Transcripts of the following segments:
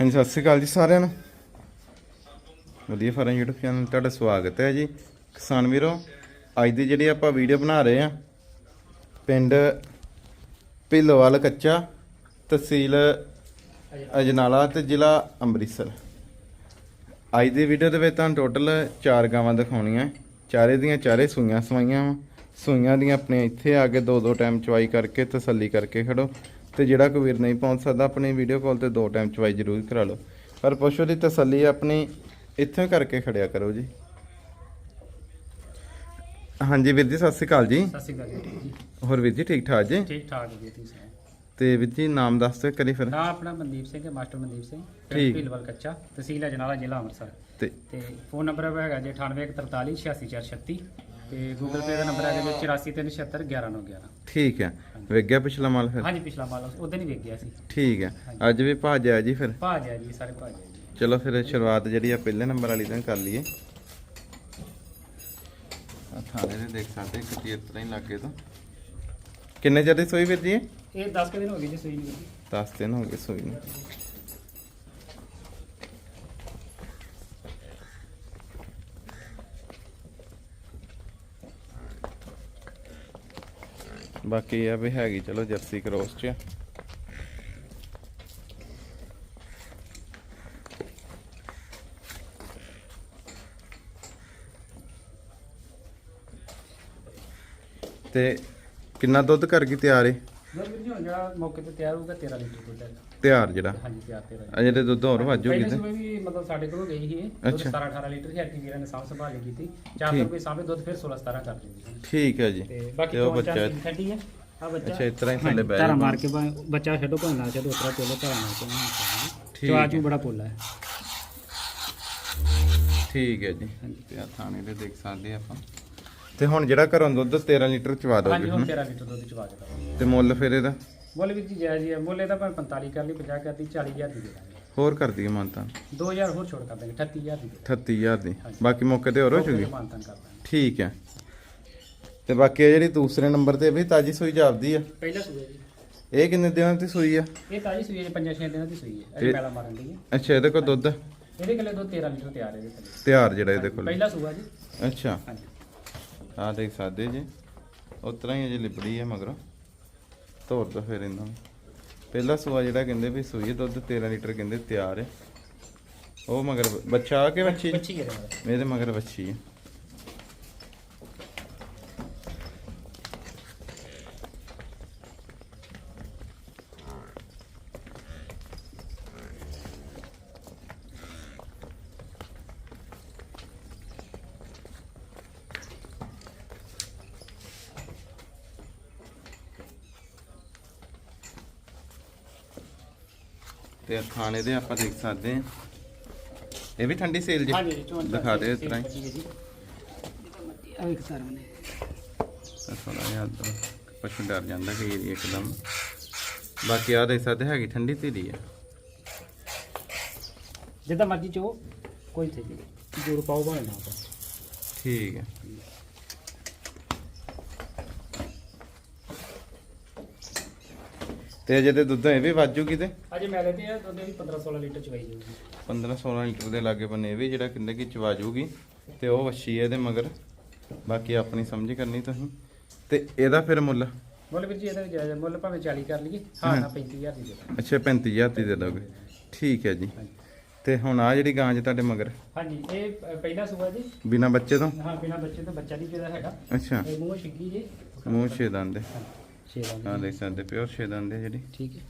ਹਾਂਜੀ, ਸਤਿ ਸ਼੍ਰੀ ਅਕਾਲ ਜੀ ਸਾਰਿਆਂ ਨੂੰ। ਵਧੀਆ ਫਾਰਮ YouTube ਚੈਨਲ ਤੁਹਾਡਾ ਸਵਾਗਤ ਹੈ ਜੀ। ਕਿਸਾਨ ਵੀਰੋ, ਅੱਜ ਦੀ ਜਿਹੜੀ ਆਪਾਂ ਵੀਡੀਓ ਬਣਾ ਰਹੇ ਆ ਪਿੰਡ ਭਿੱਲੋਵਾਲ ਕੱਚਾ, ਤਹਿਸੀਲ ਅਜਨਾਲਾ ਤੇ ਜ਼ਿਲ੍ਹਾ ਅੰਮ੍ਰਿਤਸਰ। ਅੱਜ ਦੀ ਵੀਡੀਓ ਦੇ ਵਿੱਚ ਤੁਹਾਨੂੰ ਟੋਟਲ 4 ਗਾਵਾਂ ਦਿਖਾਉਣੀਆਂ। ਚਾਰੇ ਦੀਆਂ ਚਾਰੇ ਸੂਈਆਂ ਸਵਾਈਆਂ ਵਾ। ਸੂਈਆਂ ਦੀਆਂ ਆਪਣੇ ਇੱਥੇ ਆ ਕੇ ਦੋ ਦੋ ਟਾਈਮ ਚਵਾਈ ਕਰਕੇ ਤਸੱਲੀ ਕਰਕੇ ਖੜੋ। ਤੇ ਜਿਹੜਾ ਕੋਈ ਵੀਰ ਨਹੀਂ ਪਹੁੰਚ ਸਕਦਾ ਆਪਣੀ ਵੀਡੀਓ ਕਾਲ ਤੇ ਦੋ ਟਾਈਮ ਚਵਾਈ ਜ਼ਰੂਰ ਕਰਾ ਲਓ। ਪਰ ਪਸ਼ੂ ਦੀ ਤਸੱਲੀ ਆਪਣੀ ਇੱਥੇ ਹੀ ਕਰਕੇ ਖੜਿਆ ਕਰੋ ਜੀ। ਹਾਂਜੀ ਵੀਰ ਜੀ ਸਤਿ ਸ਼੍ਰੀ ਅਕਾਲ ਜੀ। ਸਤਿ ਸ਼੍ਰੀ ਅਕਾਲ ਜੀ ਹੋਰ ਵੀਰ ਜੀ ਠੀਕ ਠਾਕ ਜੀ? ਠੀਕ ਠਾਕ ਜੀ ਤੁਸੀਂ ਤੇ ਵੀਰ ਜੀ ਨਾਮ ਦੱਸ ਦਿਓ ਕਰੀ ਫਿਰ। ਨਾ ਆਪਣਾ ਮਨਦੀਪ ਸਿੰਘ ਹੈ ਮਾਸਟਰ ਮਨਦੀਪ ਸਿੰਘ ਠੀਕ। ਪਿੰਡ ਭੀਲਵਾਲ ਕੱਚਾ ਤਹਿਸੀਲ ਅਜਨਾਲਾ ਜ਼ਿਲ੍ਹਾ ਅੰਮ੍ਰਿਤਸਰ। ਤੇ ਫੋਨ ਨੰਬਰ ਹੈਗਾ ਜੀ 9843486436 ਤੇ ਗੂਗਲ ਪੇ ਦਾ ਨੰਬਰ ਹੈਗਾ ਜੀ 8437761111 ਠੀਕ ਹੈ। ਵੇਖ ਗਿਆ ਪਿਛਲਾ ਮਾਲ ਫਿਰ? ਹਾਂਜੀ ਪਿਛਲਾ ਮਾਲ ਉਦੋਂ ਹੀ ਵੇਖ ਗਿਆ ਸੀ। ਠੀਕ ਹੈ। ਅੱਜ ਵੀ ਭਾਜ ਆ ਜੀ ਫਿਰ? ਭਾਜ ਹੈ ਜੀ ਸਾਰੇ ਭਾਜ ਹੈ ਜੀ। ਚਲੋ ਫਿਰ ਸ਼ੁਰੂਆਤ ਜਿਹੜੀ ਆ ਪਹਿਲੇ ਨੰਬਰ ਵਾਲੀ ਤੋਂ ਕਰ ਲਈਏ। ਆ ਥਾਣੇ ਦੇ ਦੇਖ ਸਕਦੇ ਇੱਕ ਤੀਰ ਤਰ੍ਹਾਂ ਹੀ ਲੱਗੇ ਤੋਂ। ਕਿੰਨੇ ਚਿਰ ਦੀ ਸੋਈ ਵੀਰ ਜੀ ਇਹ? 10 ਕੁ ਦਿਨ ਹੋ ਗਏ ਜੀ ਸੂਈ ਨੂੰ। ਜੀ 10 ਦਿਨ ਹੋ ਗਏ ਸੋਈ ਨੂੰ। ਬਾਕੀ ਇਹ ਵੀ ਹੈਗੀ, ਚਲੋ ਜਰਸੀ ਕ੍ਰੋਸ ਚ। ਤੇ ਕਿੰਨਾ ਦੁੱਧ ਕਰ ਗਈ ਤਿਆਰ ਏ? ਦੁੱਧ ਵੀਰ ਜੀ ਹੁਣ ਜਿਹੜਾ ਮੌਕੇ ਤੇ ਤਿਆਰ ਹੋਊਗਾ 13 ਲੀਟਰ ਦੁੱਧ ਹੈ ਤਿਆਰ ਜਿਹੜਾ? ਹਾਂਜੀ ਤਿਆਰ 13 ਅਜੇ ਤੇ ਦੁੱਧ ਹੋਰ ਵਾਜੂਗੀ ਪਹਿਲੇ ਤੇ। ਸੂਏ ਵੀ ਮਤਲਬ ਸਾਡੇ ਕੋਲ ਗਈ ਸੀ ਇਹ। ਦੁੱਧ ਅੱਛਾ। 17 18 ਲੀਟਰ ਸੀ ਹਰਕੀ ਵੀਰਾਂ ਨੇ ਸਾਂਭ ਸੰਭਾਲ ਲਈ ਕੀਤੀ। ਚਾਰ ਠੀਕ। ਸੌ ਰੁਪਏ ਸਾਂਭੇ ਦੁੱਧ ਫਿਰ 16 17 ਕਰ ਦਿੰਦੀ ਠੀਕ ਹੈ ਜੀ। ਤੇ ਬਾਕੀ ਤੇ ਉਹ ਬੱਚਾ ਠੰਡੀ ਹੈ। ਆ ਬੱਚਾ। ਅੱਛਾ ਇਸ ਤਰ੍ਹਾਂ ਹੀ ਥੱਲੇ ਬਹਿ ਧਾਰਾ। ਮਾਰ ਕੇ ਭਾਵੇਂ ਬੱਚਾ ਛੱਡੋ ਭਾਵੇਂ ਨਾ ਛੱਡੋ ਉਤਰਾ ਚੋਲੋ ਧਾਰਾ ਮਾਰ ਕੇ ਨਾ ਠੀਕ ਚਵਾਚ ਵੀ ਬੜਾ ਪੋਲਾ ਹੈ। ਠੀਕ ਹੈ ਜੀ। ਤੇ ਆ ਥਾਣੇ ਦੇ ਦੇਖ ਸਕਦੇ ਆਪਾਂ। ਤੇ ਹੁਣ ਜਿਹੜਾ ਘਰੋਂ ਦੁੱਧ 13 ਲੀਟਰ ਚਵਾ ਹਾਂਜੀ ਦੋਗੇ ਹੁਣ ਹਨਾ? 13 ਲੀਟਰ ਦੁੱਧ ਚਵਾ ਕੇ ਤੇ ਮੁੱਲ ਫਿਰ ਇਹਦਾ? ਮੁੱਲ ਵੀ ਜੀ ਜਾਇਜ਼ ਹੀ ਹੈ। ਮੁੱਲ ਇਹਦਾ ਭਾਵੇਂ 45 ਕਰ ਲਈ 50 ਕਰ ਲਈ 40000 ਦੀ ਦੇ ਦਾਂਗੇ। ਹੋਰ ਕਰ ਦਈਏ ਮਾਨਤਾ 2000 ਹੋਰ ਛੋੜ ਕਰ ਦਾਂਗੇ 38000 ਦੀ ਦੇ 38000 ਦੀ। ਹਾਂਜੀ। ਬਾਕੀ ਮੌਕੇ ਤੇ ਹੋਰ ਹੋ ਜੂਗੀ? ਮਾਨਤਨ ਕਰ ਦਾਂਗੇ। ਠੀਕ ਹੈ। ਤੇ ਬਾਕੀ ਇਹ ਜਿਹੜੀ ਦੂਸਰੇ ਨੰਬਰ ਤੇ ਵੀ ਤਾਜੀ ਸੂਈ ਜਾਪਦੀ ਆ। ਪਹਿਲਾ ਸੂਆ ਜੀ। ਇਹ ਕਿੰਨੇ ਦਿਨਾਂ ਦੀ ਸੂਈ ਆ? ਇਹ ਤਾਜੀ ਸੂਈ ਹੈ ਜੀ, ਪੰਜਾਂ ਛੇ ਦਿਨਾਂ ਦੀ ਸੂਈ ਹੈ। ਅਜੇ ਇਹ- ਪਹਿਲਾ ਮਾਰਨ ਦੀ ਹੈ। ਅੱਛਾ ਇਹਦੇ ਕੋਲ ਦੁੱਧ? ਇਹਦੇ ਕੋਲੇ ਦੁੱਧ 13 ਲੀਟਰ ਤਿਆਰ ਹੈ ਇਹਦੇ ਤਿਆਰ ਜਿਹੜਾ ਇਹਦੇ ਕੋਲ। ਪਹਿਲਾ ਸੂਆ ਜੀ। ਅੱਛਾ। ਹਾਂਜੀ। ਆ ਦੇਖ ਸਕਦੇ ਜੀ। ਉਤਰਾ ਹੀ ਅਜੇ ਲਿਬੜੀ ਹੈ ਮਗਰੋਂ। ਤੋਰ ਦੋ ਫਿਰ ਇਹਨਾਂ ਨੂੰ। ਪਹਿਲਾ ਸੂਆ ਜਿਹੜਾ ਕਹਿੰਦੇ ਵੀ ਸੂਈ ਦੁੱਧ 13 ਲੀਟਰ ਕਹਿੰਦੇ ਤਿਆਰ ਹੈ। ਉਹ ਮਗਰ ਬੱਚਾ ਆ ਕੇ ਬੱਚੀ ਹੈ। ਇਹਦੇ ਮਗਰ ਬੱਚੀ ਹੈ। ਤੇ ਖਾਣੇ ਦੇ ਆਪਾਂ ਦੇਖ ਸਕਦੇ ਹਾਂ। ਇਹ ਵੀ ਠੰਡੀ ਸੇਲ ਜੀ ਹਾਂਜੀ ਦਿਖਾ ਦੇ ਇਸ ਤਰ੍ਹਾਂ ਹੀ। ਹੈ ਆ ਇੱਕ ਤਰ੍ਹਾਂ ਨੇ ਥੋੜਾ ਜਿਹਾ ਪਸ਼ੂ ਡਰ ਜਾਂਦਾ ਕਿ ਇਹ ਇੱਕਦਮ। ਬਾਕੀ ਆ ਦੇਖ ਸਕਦੇ ਹੈਗੀ ਠੰਡੀ ਧੀਰੀ ਆ। ਜਿੱਦਾਂ ਮਰਜ਼ੀ ਚੋ ਕੋਈ ਤੇ ਜੀ ਜੋਰ ਪਾਓ ਭਾਵੇਂ ਨਾ ਪਾਓ। ਠੀਕ ਹੈ। ਤੇ ਅਜੇ ਤੇ ਦੁੱਧ ਇਹ ਵੀ ਵਾਜੂਗੀ ਤੇ? ਅਜੇ ਮੈਲੇ ਤੇ ਆ ਦੁੱਧ ਵੀ 15 16 ਲੀਟਰ ਚਵਾਈ ਜਾਊਗੀ। 15 16 ਲੀਟਰ ਦੇ ਲਾਗੇ ਬੰਨੇ ਇਹ ਵੀ ਜਿਹੜਾ ਕਿੰਨੇ ਕੀ ਚਵਾਜੂਗੀ ਤੇ ਉਹ ਵੱਛੀ ਹੈ ਇਹਦੇ ਮਗਰ। ਬਾਕੀ ਆਪਣੀ ਸਮਝ ਕਰਨੀ ਤੁਸੀਂ। ਤੇ ਇਹਦਾ ਫਿਰ ਮੁੱਲ? ਮੁੱਲ ਵੀਰ ਜੀ ਇਹਦਾ ਵੀ ਜਾਇਜ਼ ਹੈ। ਮੁੱਲ ਭਾਵੇਂ 40 ਕਰ ਲਈਏ ਹਾਂ ਨਾ 35000 ਦੀ ਦੇ ਦਾਂਗੇ। ਅੱਛਾ 35000 ਦੀ ਦੇ ਦੋਗੇ। ਠੀਕ ਹੈ ਜੀ। ਤੇ ਹੁਣ ਆ ਜਿਹੜੀ ਗਾਂ ਜੀ ਤੁਹਾਡੇ ਮਗਰ? ਹਾਂਜੀ ਇਹ ਪਹਿਲਾ ਸੂਆ ਜੀ। ਬਿਨਾ ਬੱਚੇ ਤੋਂ? ਹਾਂ ਬਿਨਾ ਬੱਚੇ ਤੋਂ ਬੱਚਾ ਨਹੀਂ ਜਿਹਦਾ ਹੈਗਾ। ਅੱਛਾ। ਇਹ ਮੂੰਹ ਛਿੱਗੀ ਜੀ। ਮੂੰਹ ਛੇ ਦੰਦ। ਹਾਂ, ਛੇ ਦਾ ਆ ਦੇਖ ਸਕਦੇ ਪਿਓਰ ਛੇ ਦੰਦ ਹੈ ਜਿਹੜੀ। ਠੀਕ ਹੈ।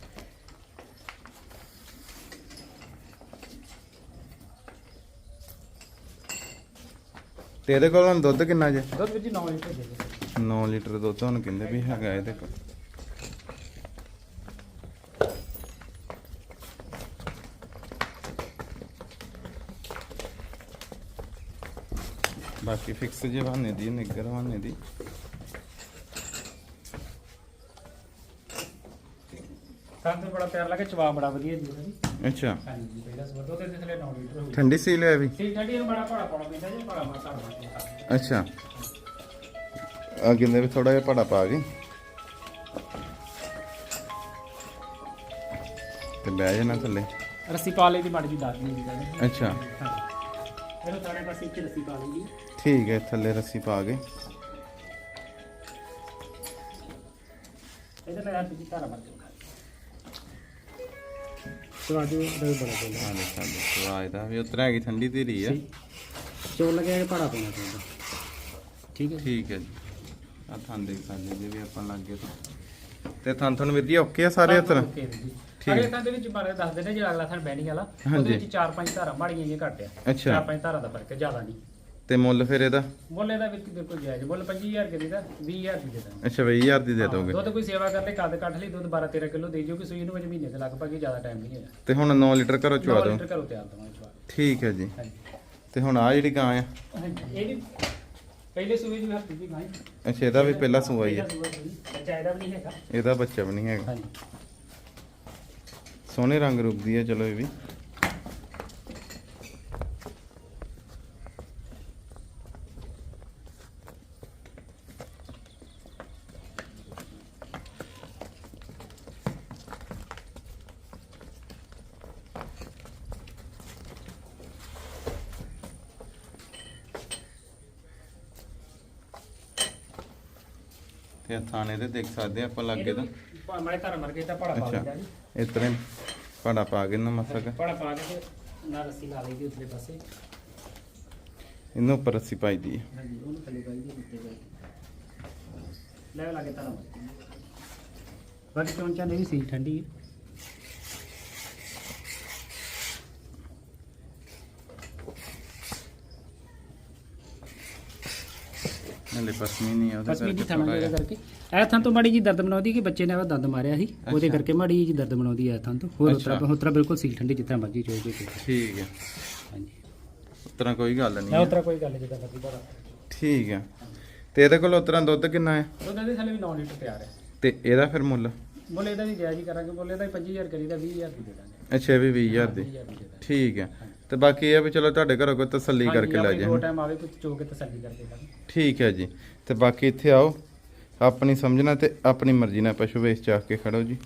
ਤੇ ਇਹਦੇ ਕੋਲ ਹੁਣ ਦੁੱਧ ਕਿੰਨਾ ਜੇ? ਦੁੱਧ ਵੀਰ ਜੀ 9 ਲੀਟਰ ਦੇ ਦਿਓ। 9 ਲੀਟਰ ਦੁੱਧ ਹੁਣ ਕਹਿੰਦੇ ਵੀ ਹੈਗਾ ਇਹਦੇ ਕੋਲ। ਬਾਕੀ ਫਿਕਸ ਜੇ ਬਹਾਨੇ ਦੀ ਨਿੱਗਰ ਬਹਾਨੇ ਦੀ। ਸਾਨੂੰ ਤਾਂ ਬੜਾ ਪਿਆਰ ਲੱਗਾ ਚਵਾ ਬੜਾ ਵਧੀਆ ਜੀ ਉਹਦਾ ਜੀ। ਅੱਛਾ। ਹਾਂਜੀ ਜੀ ਪਹਿਲਾ ਸੂਆ ਦੁੱਧ ਦੇ ਥੱਲੇ 9 ਲੀਟਰ ਹੋਊਗਾ ਠੰਡੀ ਸੀਲ ਹੈ ਵੀ? ਸੀ ਠੰਡੀ ਨੂੰ ਬੜਾ ਭਾੜਾ ਪਾਉਣਾ ਪੈਂਦਾ ਜੀ ਭਾੜਾ ਮਾਰ ਸਾਡਾ ਅੱਛਾ। ਆ ਕਹਿੰਦੇ ਵੀ ਥੋੜਾ ਜਿਹਾ ਪੜਾ ਪਾ ਤੇ ਬਹਿ ਜਾਣਾ ਥੱਲੇ। ਰੱਸੀ ਪਾ ਲਈ ਦੀ ਮਾੜੀ ਜੀ ਦੱਸ ਦੀ ਜੀ। ਗੱਲ ਅੱਛਾ। ਹਾਂਜੀ। ਇਹਨੂੰ ਸਾਰੇ ਪਾਸੇ ਇੱਕ ਰੱਸੀ ਪਾ ਲਈ ਦੀ ਠੀਕ ਹੈ ਥੱਲੇ ਰੱਸੀ ਪਾ ਕੇ। ਇਹਦੇ ਨਾਲ ਹੱਥ ਦੀ ਧਾਰਾ ਮਾਰ ਸਵਾਜੂ ਦਾ ਵੀ ਬੜਾ ਬੋਲ ਹਾਂ ਦੇਖਾਂ ਸਵਾਜ ਦਾ ਵੀ ਉਤਰਾ ਹੈਗੀ ਠੰਡੀ ਧੀਰੀ ਆ। ਚੋਲ ਲੱਗਿਆ ਕਿ ਪਾੜਾ ਪਾਉਣਾ ਚਾਹੀਦਾ। ਠੀਕ ਹੈ ਠੀਕ ਹੈ ਜੀ। ਆ ਥਾਂ ਦੇਖ ਸਕਦੇ ਜੇ ਵੀ ਆਪਾਂ ਲੱਗੇ ਤਾਂ। ਤੇ ਥਾਂ ਤੁਹਾਨੂੰ ਵੀਰ ਜੀ ਓਕੇ ਆ ਸਾਰੇ ਹੱਥ ਓਕੇ ਜੀ। ਅਗਲੇ ਥਾਂ ਦੇ ਵਿੱਚ ਬਾਰੇ ਦੱਸਦੇ ਨੇ ਜਿਹੜਾ ਅਗਲਾ ਥਾਂ ਬੈਣੀ ਵਾਲਾ। ਉਹਦੇ ਵਿੱਚ ਚਾਰ ਪੰਜ ਧਾਰਾਂ ਮਾੜੀਆਂ ਜਿਹੀਆਂ ਘੱਟ ਆ। ਚਾਰ ਪੰਜ ਧਾਰਾਂ ਦਾ ਫ਼ਰਕ ਹੈ ਜ਼ਿਆਦਾ ਨਹੀਂ। ਤੇ ਮੁੱਲ ਫਿਰ ਇਹਦਾ? ਮੁੱਲ ਇਹਦਾ ਵਿੱਚ ਬਿਲਕੁਲ ਜਾਇਜ਼ ਮੁੱਲ 25000 ਰੁਪਏ ਦੀ ਦਾ 20000 ਦੀ। ਦੇ ਦਾਂਗੇ ਅੱਛਾ 20000 ਦੀ ਦੇ ਹਾਂ, ਦੋਗੇ। ਦੁੱਧ ਕੋਈ ਸੇਵਾ ਕਰ ਲੈ ਕੱਦ ਕੱਢ ਲਈ ਦੁੱਧ 12 13 ਕਿਲੋ ਦੇ ਜਿਓ ਕਿ ਸੂਈ ਨੂੰ ਮਹੀਨੇ ਦੇ ਲਗਭਗ ਹੀ ਜ਼ਿਆਦਾ ਟਾਈਮ ਨਹੀਂ ਹੈਗਾ। ਤੇ ਹੁਣ 9 ਲੀਟਰ ਘਰੋਂ ਚਵਾ 9 ਦਿਓ। ਲੀਟਰ ਘਰੋਂ ਤਿਆਰ ਦਵਾਂਗੇ ਚਵਾ ਠੀਕ ਹੈ ਜੀ। ਹਾਂਜੀ। ਤੇ ਹੁਣ ਆ ਜਿਹੜੀ ਗਾਂ ਆ? ਇਹ ਵੀ ਪਹਿਲੇ ਸੂਈ ਦੀ ਹੱਥ ਦੀ ਗਾਂ ਅੱਛਾ ਇਹਦਾ ਵੀ ਪਹਿਲਾ ਸੂਆ ਹੀ ਹੈ ਬੱਚਾ ਇਹਦਾ ਵੀ ਨਹੀਂ ਹੈਗਾ। ਇਹਦਾ ਬੱਚਾ ਵੀ ਨਹੀਂ ਹੈਗਾ। ਹਾਂਜੀ। ਸੋਹਣੇ ਰੰਗ ਰੂਪ ਦੀ ਹੈ ਚਲੋ ਇਹ ਵੀ। ਤੇ ਆਹ ਥਾਣੇ ਤੇ ਦੇਖ ਸਕਦੇ ਆ ਆਪਾਂ ਲੱਗੇ ਤਾਂ। ਮਾਰ ਕੇ ਤਾਂ ਪੜਾ ਪਾ ਅੱਛਾ। ਲਿਆ ਜੀ। ਇਸ ਤਰ੍ਹਾਂ ਪਾੜਾ ਪਾ ਕੇ ਨਾ ਮਸਕ ਪੜਾ ਪਾ ਕੇ ਤੇ ਨਾਲ ਰੱਸੀ ਲਾ ਲਈ ਦੀ ਉਤਲੇ ਪਾਸੇ। ਇਹਨੂੰ ਉੱਪਰ ਰੱਸੀ ਪਾਈ ਦੀ ਹੈ ਹਾਂਜੀ ਉਹਨੂੰ ਥੱਲੇ ਪਾਈ ਦੀ ਉੱਤੇ ਪਾਈ ਲੈ ਲਾ ਕੇ ਧਾਰਾ ਮਾਰ ਕੇ। ਬਾਕੀ ਚੋਂ ਚਾਂ ਨਹੀਂ ਸੀ ਠੰਡੀ ਹੈ ਹਲੇ ਪਸਮੀ ਨਹੀਂ ਆ ਉਹਦੇ ਬਸ ਵੀ ਕਰਕੇ ਜੀ ਥਾਣਾ ਥੋੜ੍ਹਾ ਜਿਹਾ। ਕਰਕੇ। ਇਹ ਥਾਂ ਤੋਂ ਮਾੜੀ ਜੀ ਦਰਦ ਬਣਾਉਂਦੀ ਕਿ ਬੱਚੇ ਨੇ ਉਹ ਦੰਦ ਮਾਰਿਆ ਸੀ ਉਹਦੇ। ਕਰਕੇ ਮਾੜੀ ਜੀ ਦਰਦ ਬਣਾਉਂਦੀ ਹੈ ਥਾਂ ਤੋਂ। ਹੋਰ ਉਤਰਾ। ਉਤਰਾ ਬਿਲਕੁਲ ਸੀਲ ਠੰਡੀ ਜਿੱਦਾਂ ਮਰਜ਼ੀ ਚੋਈ ਕੋਈ ਠੀਕ ਹੈ। ਹਾਂਜੀ। ਉਤਰਾ ਕੋਈ ਗੱਲ ਨਹੀਂ ਨਾ ਹੈ। ਉਤਰਾ ਕੋਈ ਗੱਲ ਜਿੱਦਾਂ ਮਰਜ਼ੀ ਬੜਾ ਠੀਕ ਹੈ। ਤੇ ਇਹਦੇ ਕੋਲ ਉਤਰਾ ਦੁੱਧ ਕਿੰਨਾ ਹੈ? ਉਹਦੇ ਦੇ ਥੱਲੇ ਵੀ 9 ਲੀਟਰ ਤਿਆਰ ਹੈ। ਤੇ ਇਹਦਾ ਫਿਰ ਮੁੱਲ? ਬੋਲੇ ਇਹਦਾ ਵੀ ਜਾਇਜ਼ ਹੀ ਕਰਾਂਗੇ ਬੋਲੇ ਇਹਦਾ 25000 ਕਰੀਦਾ 20000 ਦੀ ਦੇ ਦਾਂਗੇ। ਅੱਛਾ ਇਹ ਵੀ 20000 ਦੀ। 20000 ਦੀ ਦੇ ਦਾਂਗੇ। ਠੀਕ ਹੈ। ਤੇ ਬਾਕੀ ਇਹ ਆ ਵੀ ਚਲੋ ਤੁਹਾਡੇ ਘਰੋਂ ਕੋਈ ਤਸੱਲੀ ਕਰਕੇ ਲੈ ਦੋ ਜਾਏ। ਟਾਈਮ ਆਵੇ ਕੁਝ ਚੋ ਕੇ ਤਸੱਲੀ ਕਰਕੇ ਦਾਂਗੇ ਠੀਕ ਹੈ ਜੀ। ਤੇ ਬਾਕੀ ਇੱਥੇ ਆਓ। ਆਪਣੀ ਸਮਝਣਾ ਤੇ ਆਪਣੀ ਮਰਜ਼ੀ ਨਾਲ ਪਸ਼ੂ ਵੇਚ ਚਾਹ ਕੇ ਖੜੋ ਜੀ।